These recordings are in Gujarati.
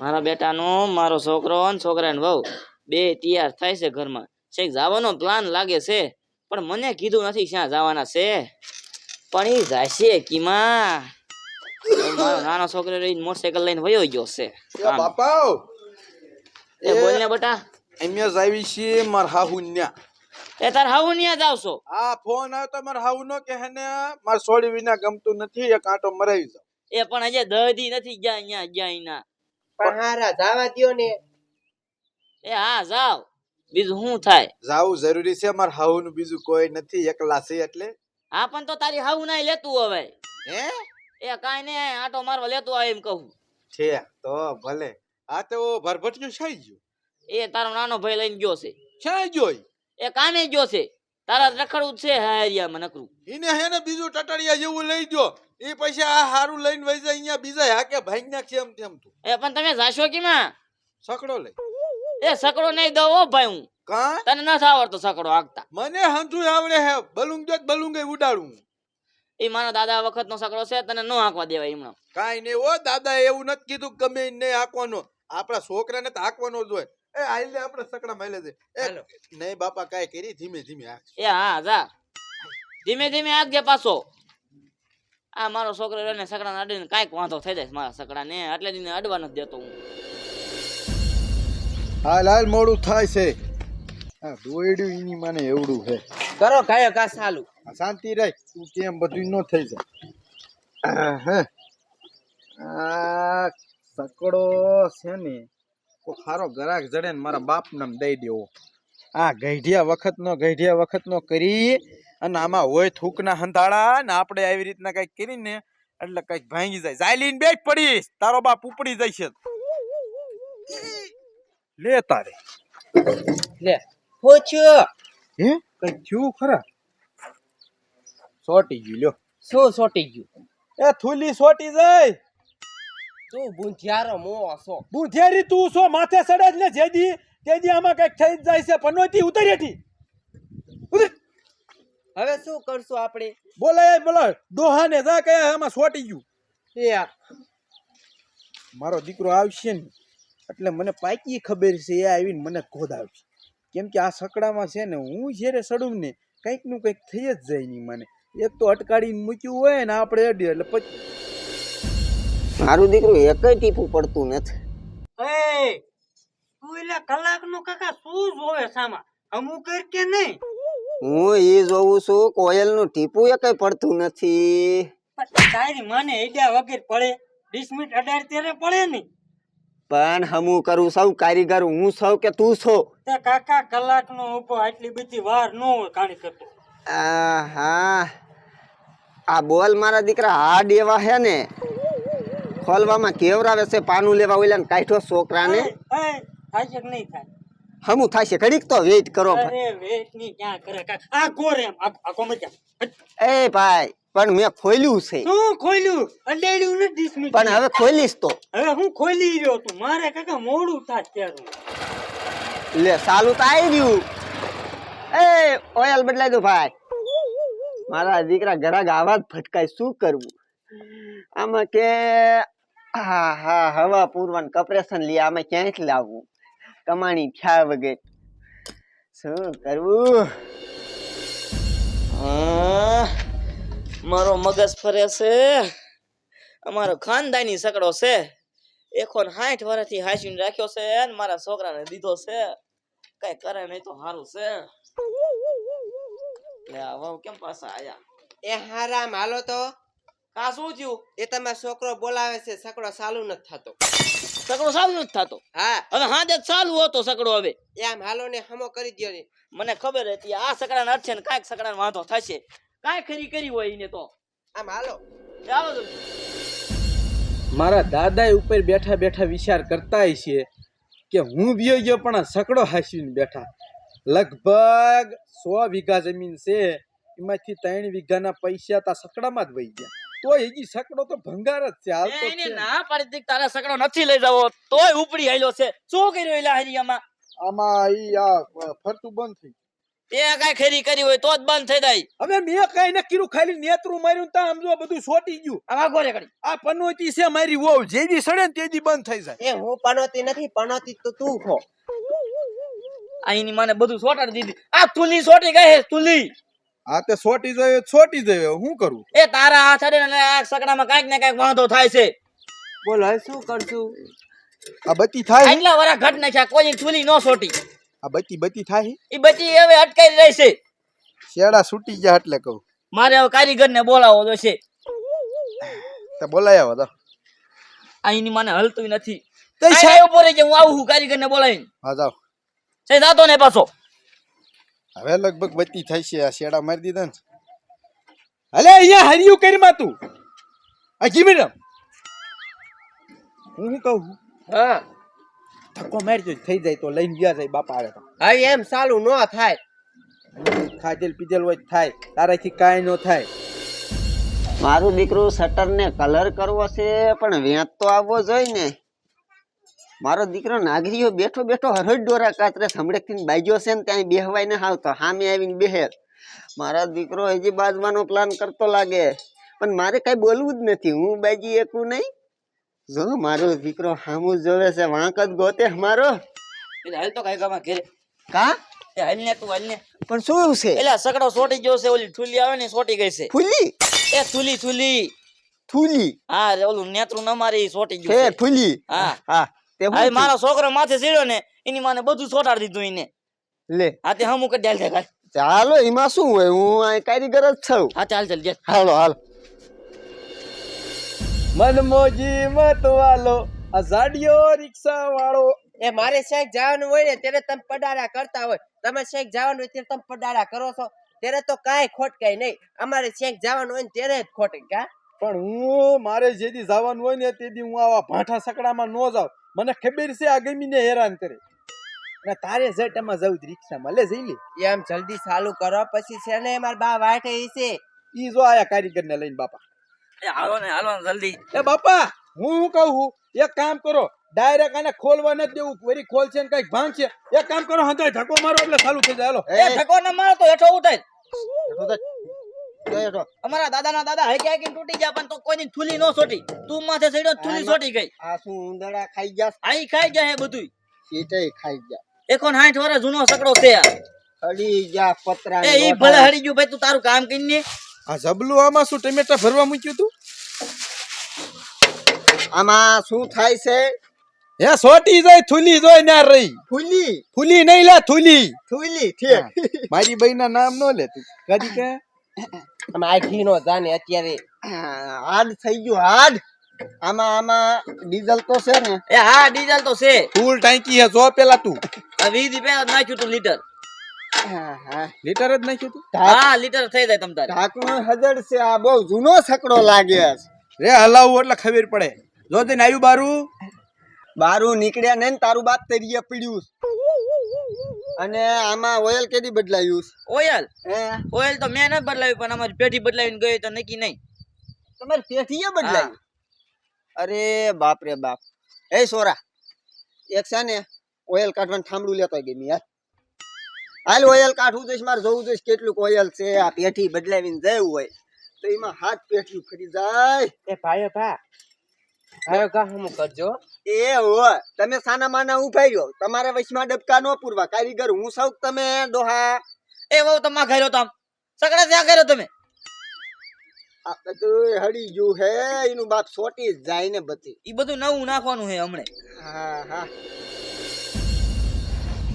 મારા બેટાનો મારો છોકરો ને છોકરાને વહુ. બે તૈયાર થાય છે ઘરમાં. છેક જવાનો પ્લાન લાગે છે પણ મને કીધું નથી ક્યાં જવાના છે. પણ એ જાશે કીમાં. મારો નાનો છોકરો રહીને મોટરસાયકલ લઈને વયો ગયો છે. એ બાપા એ બોલ ને બટા. અહીંયા જાવી છે માર હાહુન્યા એ તાર હાવું ન્યા જાવ છો આ ફોન આવ્યો તો માર હાહુ નો કે હેને માર સોડી વિના ગમતું નથી એક આંટો મરાવી જાવ એ પણ હજે દહદી નથી ગયા અહીંયા ગયા એના પણ હારા જાવા દ્યો ને. એ હા જાવ બીજું શું થાય? જાવું જરૂરી છે માર હાહુ નું બીજું કોઈ નથી એકલા છે એટલે. હા પણ તો તારી હાવું ના લેતું હવે. હે? એ કાઈ ને આટો મારવા લેતું આવે એમ કહું. છે તો ભલે. આ તો ભરભટિયું છાઈ ગયું એ તારો નાનો ભાઈ લઈને ગયો છે. છાઈ ગયો એ કામે ગયો છે? તારા રખડવું છે છે હારિયામાં નકરું. ઈને હેને બીજું ટટડિયા જેવું લઈ ગયો. એ પૈસા આ હારું લઈને વઈ જાય અહીંયા બીજા હાકે ભાઈ નાખશે એમ તેમ તું? એ પણ તમે જાશો કેમાં? સકડો લઈ. એ સકડો નહીં દઉં ઓ ભાઈ હું. કા? તને ન આવડતો સકડો આગતા મને હંધું આવડે હે બલુંગ જો બલુંગ ઉડાડું એ મારા દાદા વખત નો સકડો છે તને ન હાંકવા દેવાય હમણાં. કાઈ નહીં ઓ દાદા એવું નથી કીધું ગમે નહીં હાંકવાનો. આપણા છોકરાને તો હાંકવાનો જ હોય. એ આઈ લે આપણે સકડા માઈલે દે એ નહીં બાપા કાઈ કરી ધીમે ધીમે હાંક એ હા જા. ધીમે ધીમે આગજે પાછો. આ મારો છોકરો એને સકડા અડીને કાંઈક વાંધો થઈ જાય મારા સકડા ને એટલે દિને અડવા નથી દેતો હું. હાલ હાલ મોડું થાય છે. આ દોયડું એની મને એવડું છે. કરો કાયો કા સાલું આ શાંતિ રહે તું કેમ બધું ન થઈ જાય. હે આ સકડો છે ને કો ખારો ગરાક જડે ને મારા બાપ નામ દઈ દેવો. આ ગઈઢિયા વખતનો ગઈઢિયા વખતનો કરી અને આમાં હોય થૂકના હંધાળા ને આપણે આવી રીતના કંઈક કરીને એટલે કંઈક ભાંગી જાય. જાયલીન બે પડીશ. તારો બાપ ઉપડી જાય છે લે તારે. લે પૂછ્યો હે? કઈ થયું ખરા? સોટી ગયું લ્યો. શું સોટી ગયું? એ થૂલી સોટી જાય. તું બુંધિયારો મો છો બુંધિયારી તું છો માથે સડે જ ને જેદી. તેદી આમાં કંઈક થઈ જાય છે. પનોતી ઉતરી હતી. હવે શું કરશું આપણે? બોલે બોલાય ડોહાને જા કે આમાં સોટી ગયું. એ મારો દીકરો આવશે ને એટલે મને પાકી ખબર છે એ આવીને મને ખોદાવશે. કેમ કે આ સકડામાં છે ને હું જ્યારે સડું ને કંઈકનું કંઈક થઈ જ જાય નહીં મને. એક તો અટકાડીને મૂક્યું હોય ને આપણે અડી એટલે પછી મારું દીકરું એક ટીપું પડતું નથી. એ તું એટલે કલાકનું કાકા શું જોવે સામા? અમુક કે નહીં? હું એ જોઉં છું કોયલનું ટીપું કઈ પડતું નથી. તારી મને હેડ્યા વગર પડે વીસ મિનિટ અઢાર તેરે પડે નહીં પણ હમું કરું સૌ કારીગર હું સૌ કે તું છો? તે કાકા કલાક નો ઊભો આટલી બધી વાર ન હોય કાણી કરતો. હા આ બોલ મારા દીકરા હાડ એવા હે ને. ખોલવામાં કેવરાવે છે પાનું લેવા ઓલા ને છોકરાને. એ, એ, થાય કે નહીં થાય. હમું થાશે? ઘડીક તો વેઇટ કરો અરે વેટની ક્યાં કરે? આ ગોરે એમ. આ કોમજા એ ભાઈ પણ મેં ખોલ્યું છે. શું ખોલ્યું? અડેડ્યું ને મિનિટ પણ હવે ખોલીશ તો. હવે હું ખોલી રહ્યો તું મારે કાકા મોડું થાય ત્યારે લે સાલું તો આવી ગયું. એ ઓયલ બદલાઈ દો ભાઈ. મારા દીકરા ઘરાક જ ફટકાય શું કરવું? આમાં કે હા હા હવા પૂરવાનું કપરેશન લઈ આમાં ક્યાંય લાવવું કમાણી થયા વગર. શું કરવું? મારો મગજ ફરે છે. અમારો ખાનદાની સકડો છે. એકો ને સાઠ વર્ષથી હાચવીને રાખ્યો છે ને મારા છોકરાને દીધો છે. કઈ કરે નહીં તો સારું છે. લે કેમ પાછા આયા? એ હારામ હાલો તો. કા શું થયું? એ તમારો છોકરો બોલાવે છે સકડો ચાલુ નથી થતો. સકડો ચાલુ નથી થતો. હા. હવે હાજે ચાલુ હતો સકડો હવે. એ હાલો ને હમો કરી દ્યો ને. મને ખબર હતી આ સકડાને અડશે ને કાંઈક સકડા વાંધો થશે. કાંઈ ખરી કરી હોય એને તો. આમ હાલો. ચાલો તો મારા દાદા ઉપર બેઠા બેઠા વિચાર કરતા છે કે હું વિયો ગયો પણ આ સકડો હાસીને બેઠા. લગભગ સો વીઘા જમીન છે. એમાંથી ત્રણ વીઘાના પૈસા તા સકડામાં જ વહી ગયા. તો હજી સકડો તો ભંગાર જ છે. હાલ તો એને ના પાડી કે સકડો નથી લઈ જવો. તોય ઉપડી આયલો છે. શું કર્યું એલા હરિયામાં? આમાં ઈ આ ફરતું બંધ થઈ એ કઈ ખેરી કરી હોય તો જ બંધ થઈ જાય. હવે મેં કઈ ને કીધું ખાલી નેતરું માર્યું તા સમજો બધું છોટી ગયું. આ ગોરે કરી આ પનોતી છે મારી વહુ. જેદી સડે ને તેદી બંધ થઈ જાય. એ હું પનોતી નથી પનોતી તો તું છો. આ એની મને બધું સોટાડી દીધી. આ તુલી સોટી ગઈ હે તુલી. આ તે સોટી જોઈએ છોટી જોઈએ હું કરું? એ તારા હાથ અડે ને આ સકડામાં કાંઈક ને કાંઈક વાંધો થાય છે. બોલ હવે શું કરશું? આ બતી થાય એટલા વરા ઘટ નાખ્યા કોઈ ચૂલી ન સોટી. આ બતી બતી થાય એ બતી હવે અટકાઈ રહી છે. શેડા છૂટી ગયા એટલે કહું. મારે હવે કારીગર ને બોલાવો જોશે. તો બોલાય આવો તો. અહીંની મને હલતું નથી. તે આ સાહેબ ઊભો રહી હું આવું કારીગર ને બોલાવીને. હા જાઓ. સાહેબ જાતો ને પાછો. હવે લગભગ બત્તી થાય છે. આ શેડા મારી દીધા ને. અલે અહીંયા હરિયું કરીમાં તું હજી મેડમ. હું શું કહું? હા. ધક્કો મારી દો થઈ જાય તો લઈને ગયા જાય બાપા આવે તો. હા એમ સાલું ન થાય. ખાધેલ પીધેલ હોય થાય. તારાથી કાંઈ ન થાય. મારું દીકરું શટરને કલર કરવો છે પણ વેંત તો આવવો જોઈએ ને. મારો દીકરો નાગરીઓ બેઠો બેઠો હરડ ડોરા કાતરે હમણાંથી બાજ્યો છે ને ત્યાં બેહવાય ને આવતો સામે આવીને બેહે. મારા દીકરો હજી બાજવાનો પ્લાન કરતો લાગે. પણ મારે કઈ બોલવું જ નથી. હું બાજી એકું નહીં. જો મારો દીકરો હામું જોવે છે વાંક જ ગોતે મારો હાલ તો કાંઈ ગામાં ઘેરે. કા? એ હાલ ને તું હાલ ને. પણ શું છે? એલા સકડો સોટી ગયો છે ઓલી ઠુલી આવે ને સોટી ગઈ છે. ફૂલી એ થુલી થુલી થુલી હા ઓલું નેત્રું ન મારી સોટી ગયું છે. ફૂલી હા. હા. તે મારો છોકરો માથે સીડ્યો ને એની માને બધું સોટાડી દીધું એને. લે. હા તે હમું કરી ચાલ ચાલ ચાલો એમાં શું હોય? હું અહીં કારીગર જ છું. હા ચાલ ચાલ જે. હાલો હાલ. મનમોજી મતવાલો આ ઝાડિયો રિક્ષા વાળો એ મારે શેક જવાનું હોય ને ત્યારે તમે પડારા કરતા હોય. તમે શેક જવાનું હોય ત્યારે તમે પડારા કરો છો. ત્યારે તો કાંઈ ખોટકાય નહીં. અમારે શેક જવાનું હોય ને ત્યારે જ ખોટ કા પણ હું મારે જેથી જવાનું હોય ને તેથી હું આવા ભાઠા સકડામાં ન જાઉં. મને ખબર છે આ ગમીને હેરાન કરે. ને તારે જટમાં જવું જ મળે લે જઈ લે. એમ જલ્દી ચાલુ કરો પછી છે ને મારા બા વાટે છે. ઈ જો આયા કારીગરને લઈને બાપા. એ હાલો ને હાલો ને જલ્દી. એ બાપા હું શું કહું છું? એક કામ કરો ડાયરેક્ટ આને ખોલવા નથી દેવું. વળી ખોલશે ને કંઈક ભાંગશે. એક કામ કરો હંધાય ધક્કો મારો એટલે ચાલુ થઈ જાય. હાલો. એ ધક્કો ન મારો તો હેઠો હેઠો. અમારા દાદા ના દાદા હાઈ હાઈકીને તૂટી ગયા પણ તો કોઈની થુલી ન સોટી તું માથે સીડ્યો ને સોટી ગઈ. આ શું ઉંદરડા ખાઈ ગયા? આઈ ખાઈ ગયા હે બધું સીટે ખાઈ ગયા. એકોન સાઠ વર્ષ જૂનો સકડો છે આ. અડી ગયા પતરા એ ઈ ભલે હડી ગયું ભાઈ તું તારું કામ કરીને આ જબલું આમાં શું ટમેટા ભરવા મૂક્યું તું? આમાં શું થાય છે? હે સોટી જાય થુલી જોઈ ના રહી. ફૂલી ફૂલી નહીં લે થુલી. થૂલી ઠીક. મારી બાઈ ના નામ નો લે તું કદી કે અમે નો જાને અત્યારે હાડ થઈ ગયું હાડ આમાં આમાં ડીઝલ તો છે ને. એ હા ડીઝલ તો છે. ફૂલ ટાંકી હે જો પેલા તું. આ વીસ દી નાખ્યું તું લીટર. હા, હા. લીટર જ નાખ્યું તું? હા લીટર થઈ જાય તમ તારે. ઢાંકણું હજર છે આ બહુ જૂનો છકડો લાગે છે. રે હલાવું એટલે ખબર પડે. જો તે આવ્યું બારું? બારું નીકળ્યા નહીં ને તારું બાદ તરીએ પીડ્યું અને આમાં ઓઇલ કેદી બદલાયું ઓઇલ? ઓયલ હે? ઓયલ તો મેં ન બદલાવ્યું પણ અમારી પેઢી બદલાવીને ગઈ તો નક્કી નહીં. તમારી પેઢી બદલાયું? અરે બાપ રે બાપ. એ સોરા એક છે ને ઓઇલ કાઢવાનું થાંભળું લેતો ગઈ યાર. હાલ ઓઇલ કાઢવું જોઈશ મારે જોવું જોઈશ કેટલું ઓઇલ છે આ પેઠી બદલાવીને જવું હોય. તો એમાં હાથ પેઠી ફરી જાય. એ ભાઈ ભા ભાઈઓ કા કરજો? એ હોય. તમે સાના માના ઊભા રહ્યો. તમારે વચમાં ડબકા નો પૂરવા. કારીગર હું સૌ તમે દોહા એ વહુ તમારા ઘરે તમ આમ. સકડા ત્યાં કર્યો તમે. આ હળી ગયું હે. એનું બાપ સોટી જાય ને બધી. ઈ બધું નવું નાખવાનું છે હમણે. હા હા.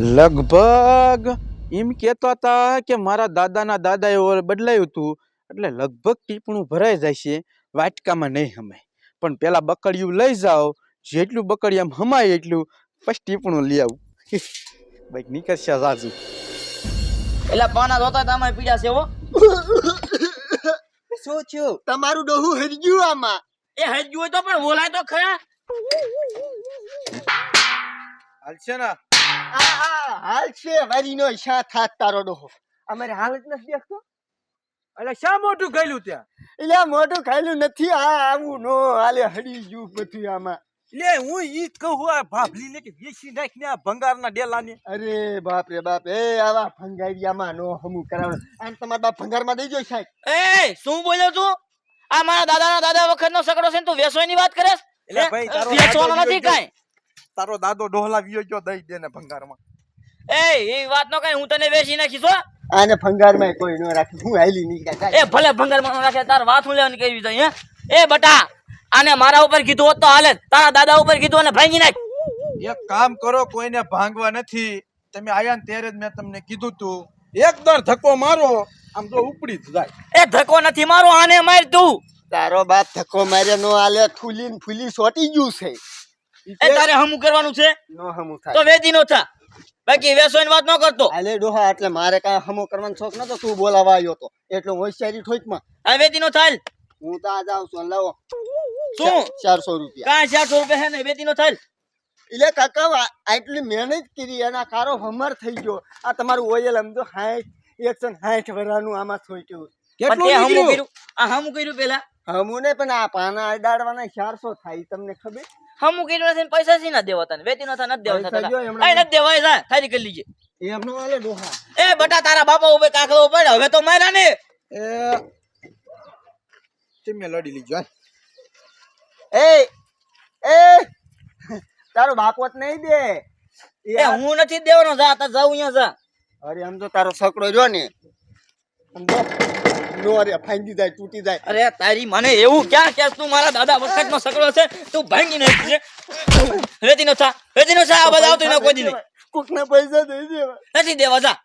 લગભગ એમ કહેતો હતા કે મારા દાદાના દાદાએ બદલાયું હતું એટલે લગભગ ટીપણું ભરાઈ જાય છે વાટકામાં નહીં હમાય પણ પેલા બકડિયું લઈ જાઓ. જેટલું બકડિયામાં હમાય એટલું પછી ટીપણું લઈ આવું. બાઈક નીકળશે સાજુ. એટલે પાના ધોતા તમે પીડા છે હો. શું થયું? તમારું ડોહું હરી ગયું આમાં. એ હરી હોય તો પણ બોલાય તો ખરા. હાલશે ને. હાલશે વરીનો હાલ છે વારીનો શા થાત તારો ડોહો. અમારે હાલ જ નથી દેખતો. એટલે શા મોટું ખાયલું ત્યાં? એટલે આ મોટું ખાયલું નથી આ આવું નો હાલે હડી ગયું બધું આમાં. લે હું ઈ કહું આ ભાભલીને કે વેચી નાખ ને આ ભંગારના ડેલાને. અરે બાપ રે બાપ એ આવા ભંગારિયામાં નો હમુ કરાવવાનું આમ તમાર બાપ ભંગારમાં દઈ જો સાહેબ. એ શું બોલ્યો તું? આ મારા દાદા ના દાદા વખત નો સકડો છે ને તું વેસવાની વાત કરે એટલે ભાઈ તારો વેચવાનો નથી કાઈ. તારો દાદો ડોહલા વિયો ગયો દઈ દે ને ભંગારમાં. એ એ વાત નો કાઈ હું તને વેચી નાખીશ હો? આને ભંગારમાં કોઈ નો રાખે. હું હાલી નીકળ્યા એ ભલે ભંગારમાં ન રાખે તાર વાત હું લેવાની કેવી હે? એ બટા આને મારા ઉપર કીધું હોત તો હાલે. તારા દાદા ઉપર કીધું અને ભાંગી નાખ. એક કામ કરો કોઈને ભાંગવા નથી. તમે આયા ને ત્યારે જ મેં તમને કીધું તું. એકદર ધક્કો મારો આમ તો ઉપડી જ જાય. એ ધક્કો નથી મારો આને માર તું તારો બાપ ધક્કો માર્યો નો આલે ફૂલી ને ફૂલી સોટી ગયું છે. એ તારે હમું કરવાનું છે? નો હમું તો વેદી નો થા. બાકી વેસવાની વાત ન કરતો. અલે ડોહા એટલે મારે કા હમો કરવાનો શોખ નતો તું બોલાવા આવ્યો તો. એટલે હોશિયારી ઠોકમાં. આ વેચી થાલ. હું તો આ જાઉં છું લાવો. શું? 400 રૂપિયા. કા 400 રૂપિયા હે ને વેચી થાલ. એટલે કાકા આટલી મહેનત કરી એના કારો હમર થઈ ગયો. આ તમારું ઓયલ તો હાઈટ એકસો ને હાઈઠ વરાનું આમાં સોચ્યું કેટલું હમું કર્યું. આ હમું કર્યું પેલા. હમું ને પણ આ પાના અડાડવાના ચારસો થાય તમને ખબર? હમું કર્યું નથી પૈસા સી ના દેવા તને? વેતી નતા નથી દેવા થતા નથી દેવાય સા ખાલી કરી લીજે. એમનો આલે ડોહા. એ બટા તારા બાપા ઉભે કાકડો પડે? હવે તો મારા ને. એ તમે લડી લીજો એ એ તારો બાપોત નહીં દે. એ હું નથી દેવાનો જા તા જાઉં અહીંયા જા. અરે આમ તો તારો સકડો જો ને. નો રે ફાંગી જાય તૂટી જાય. અરે તારી મને એવું ક્યાં કે તું? મારા દાદા વખત નો સકડો છે તું ભાંગી નાખી છે. રેતી નો થા રેતી નો થા આ બધા આવતું કોઈ દી નહીં. કોકના પૈસા દઈ દેવા. નથી દેવા જા.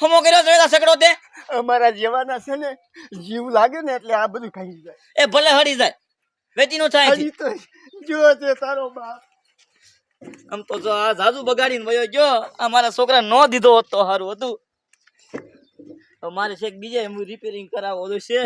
હમો કર્યો વેલા સકડો તે. અમારા જેવાના છે ને જીવ લાગે ને એટલે આ બધું ખાઈ જાય. એ ભલે હળી જાય. વેચી નો થાય જો છે તારો બાપ. આમ તો જો આ જાજુ બગાડીને વયો ગયો. આ મારા છોકરા નો દીધો હોત તો સારું હતું. મારે છેક બીજા હું રિપેરિંગ કરાવવો છે.